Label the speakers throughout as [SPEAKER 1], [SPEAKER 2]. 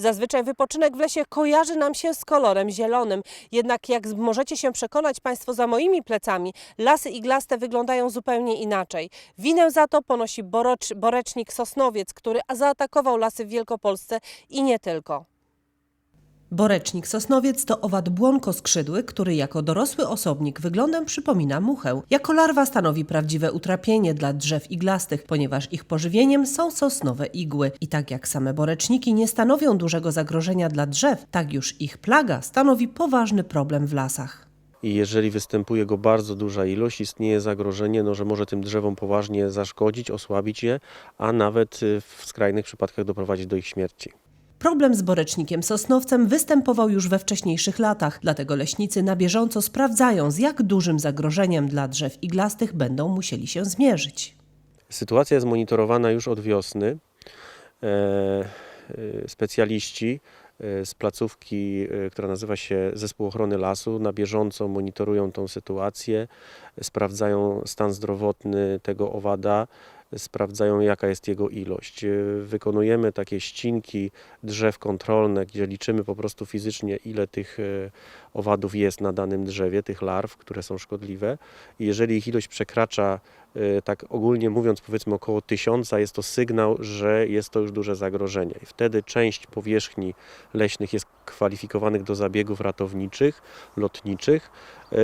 [SPEAKER 1] Zazwyczaj wypoczynek w lesie kojarzy nam się z kolorem zielonym. Jednak jak możecie się przekonać Państwo za moimi plecami, lasy iglaste wyglądają zupełnie inaczej. Winę za to ponosi borecznik Sosnowiec, który zaatakował lasy w Wielkopolsce i nie tylko. Borecznik sosnowiec to owad błonkoskrzydły, który jako dorosły osobnik wyglądem przypomina muchę. Jako larwa stanowi prawdziwe utrapienie dla drzew iglastych, ponieważ ich pożywieniem są sosnowe igły. I tak jak same boreczniki nie stanowią dużego zagrożenia dla drzew, tak już ich plaga stanowi poważny problem w lasach.
[SPEAKER 2] I jeżeli występuje go bardzo duża ilość, istnieje zagrożenie, no, że może tym drzewom poważnie zaszkodzić, osłabić je, a nawet y, w skrajnych przypadkach doprowadzić do ich śmierci.
[SPEAKER 1] Problem z borecznikiem sosnowcem występował już we wcześniejszych latach, dlatego leśnicy na bieżąco sprawdzają, z jak dużym zagrożeniem dla drzew iglastych będą musieli się zmierzyć.
[SPEAKER 2] Sytuacja jest monitorowana już od wiosny. E, e, specjaliści e, z placówki, która nazywa się Zespół Ochrony Lasu, na bieżąco monitorują tą sytuację, sprawdzają stan zdrowotny tego owada, sprawdzają jaka jest jego ilość. E, Wykonujemy takie ścinki drzew kontrolne, gdzie liczymy po prostu fizycznie ile tych e, owadów jest na danym drzewie, tych larw, które są szkodliwe. Jeżeli ich ilość przekracza e, tak ogólnie mówiąc, powiedzmy około tysiąca, jest to sygnał, że jest to już duże zagrożenie. I wtedy część powierzchni leśnych jest kwalifikowanych do zabiegów ratowniczych, lotniczych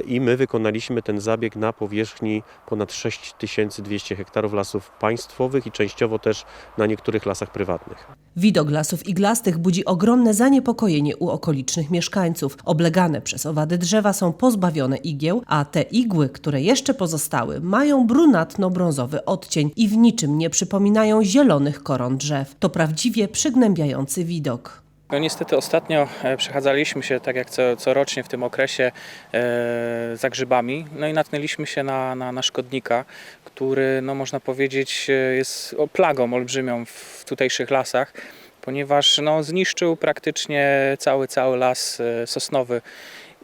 [SPEAKER 2] i my wykonaliśmy ten zabieg na powierzchni ponad 6200 hektarów lasów państwowych i częściowo też na niektórych lasach prywatnych.
[SPEAKER 1] Widok lasów iglastych budzi ogromne zaniepokojenie u okolicznych mieszkańców. Oblegane przez owady drzewa są pozbawione igieł, a te igły, które jeszcze pozostały, mają brunatno-brązowy odcień i w niczym nie przypominają zielonych koron drzew. To prawdziwie przygnębiający widok.
[SPEAKER 3] No niestety ostatnio e, przechadzaliśmy się, tak jak co, corocznie w tym okresie, e, za grzybami. No i natknęliśmy się na, na, na szkodnika, który, no można powiedzieć, e, jest plagą olbrzymią w tutejszych lasach, ponieważ no, zniszczył praktycznie cały, cały las e, sosnowy.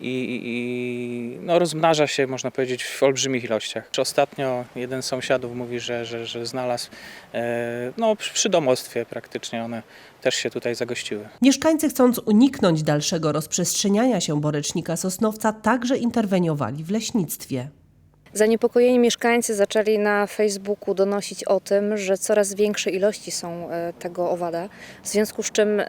[SPEAKER 3] I, i- no, rozmnaża się, można powiedzieć, w olbrzymich ilościach. Ostatnio jeden z sąsiadów mówi, że, że, że znalazł e, no, przy domostwie praktycznie one też się tutaj zagościły.
[SPEAKER 1] Mieszkańcy, chcąc uniknąć dalszego rozprzestrzeniania się borecznika sosnowca, także interweniowali w leśnictwie.
[SPEAKER 4] Zaniepokojeni mieszkańcy zaczęli na Facebooku donosić o tym, że coraz większe ilości są e, tego owada. W związku z czym e,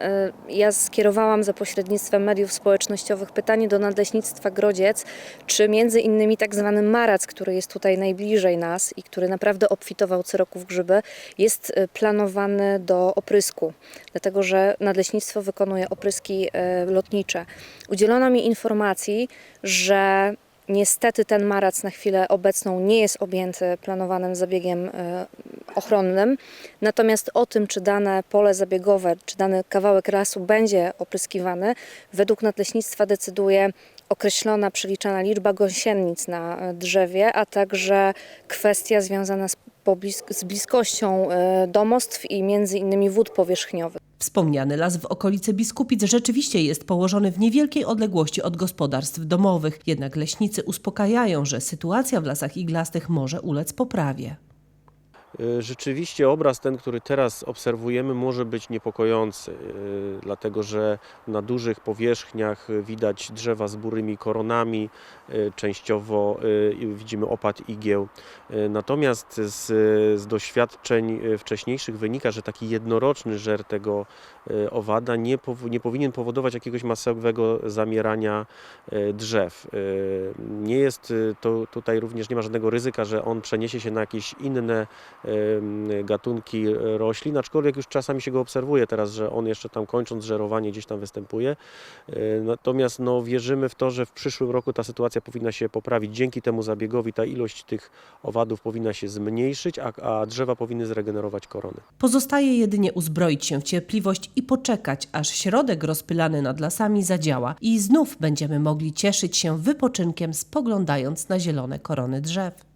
[SPEAKER 4] ja skierowałam za pośrednictwem mediów społecznościowych pytanie do Nadleśnictwa Grodziec, czy między innymi tak zwany marac, który jest tutaj najbliżej nas i który naprawdę obfitował co roku w grzyby, jest e, planowany do oprysku, dlatego że Nadleśnictwo wykonuje opryski lotnicze. Udzielono mi informacji, że Niestety ten marac na chwilę obecną nie jest objęty planowanym zabiegiem e, ochronnym. Natomiast o tym, czy dane pole zabiegowe, czy dany kawałek lasu będzie opryskiwany, według nadleśnictwa decyduje określona, przeliczana liczba gąsienic na e, drzewie, a także kwestia związana z, z bliskością e, domostw i między innymi wód powierzchniowych.
[SPEAKER 1] Wspomniany las w okolicy Biskupic rzeczywiście jest położony w niewielkiej odległości od gospodarstw domowych, jednak leśnicy uspokajają, że sytuacja w lasach iglastych może ulec poprawie.
[SPEAKER 2] Y, Rzeczywiście obraz ten, który teraz obserwujemy, może być niepokojący, y, dlatego że na dużych powierzchniach widać drzewa z burymi koronami, y, częściowo widzimy opad igieł. Natomiast z, z doświadczeń wcześniejszych wynika, że taki jednoroczny żer tego owada nie, pow- nie powinien powodować jakiegoś masowego zamierania drzew. Nie jest to tutaj również nie ma żadnego ryzyka, że on przeniesie się na jakieś inne gatunki roślin, aczkolwiek już czasami się go obserwuje teraz, że on jeszcze tam kończąc żerowanie gdzieś tam występuje. E, Natomiast no, wierzymy w to, że w przyszłym roku ta sytuacja powinna się poprawić. Dzięki temu zabiegowi ta ilość tych owadów powinna się zmniejszyć, a, a drzewa powinny zregenerować korony.
[SPEAKER 1] Pozostaje jedynie uzbroić się w cierpliwość i poczekać, aż środek rozpylany nad lasami zadziała i znów będziemy mogli cieszyć się wypoczynkiem, spoglądając na zielone korony drzew.